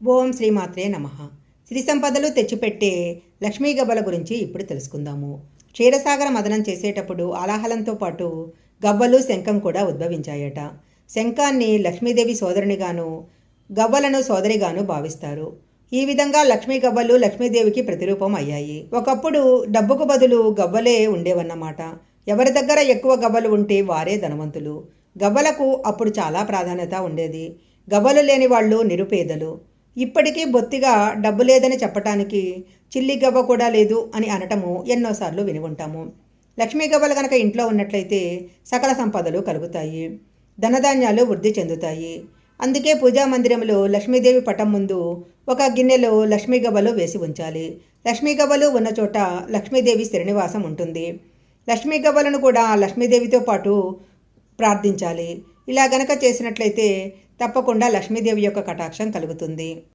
ఓం శ్రీమాత్రే నమ. సిరి సంపదలు తెచ్చిపెట్టే లక్ష్మీ గబ్బల గురించి ఇప్పుడు తెలుసుకుందాము. క్షీరసాగర మదనం చేసేటప్పుడు ఆలాహలంతో పాటు గవ్వలు శంఖం కూడా ఉద్భవించాయట. శంఖాన్ని లక్ష్మీదేవి సోదరునిగాను గవ్వలను సోదరిగాను భావిస్తారు. ఈ విధంగా లక్ష్మీ గవ్వలు లక్ష్మీదేవికి ప్రతిరూపం అయ్యాయి. ఒకప్పుడు డబ్బుకు బదులు గవ్వలే ఉండేవన్నమాట. ఎవరి దగ్గర ఎక్కువ గవ్వలు ఉంటే వారే ధనవంతులు. గవ్వలకు అప్పుడు చాలా ప్రాధాన్యత ఉండేది. గవ్వలు లేని వాళ్ళు నిరుపేదలు. ఇప్పటికీ బొత్తిగా డబ్బు లేదని చెప్పటానికి చిల్లి గవ్వ కూడా లేదు అని అనటము ఎన్నోసార్లు విని ఉంటాము. లక్ష్మీ గవ్వలు కనుక ఇంట్లో ఉన్నట్లయితే సకల సంపదలు కలుగుతాయి. ధనధాన్యాలు వృద్ధి చెందుతాయి. అందుకే పూజా మందిరంలో లక్ష్మీదేవి పటం ముందు ఒక గిన్నెలో లక్ష్మీ గవ్వలు వేసి ఉంచాలి. లక్ష్మీ గవ్వలు ఉన్న చోట లక్ష్మీదేవి శ్రీనివాసం ఉంటుంది. లక్ష్మీ గవ్వలను కూడా లక్ష్మీదేవితో పాటు ప్రార్థించాలి. ఇలా గనక చేసినట్లయితే తప్పకుండా లక్ష్మీదేవి యొక్క కటాక్షం కలుగుతుంది.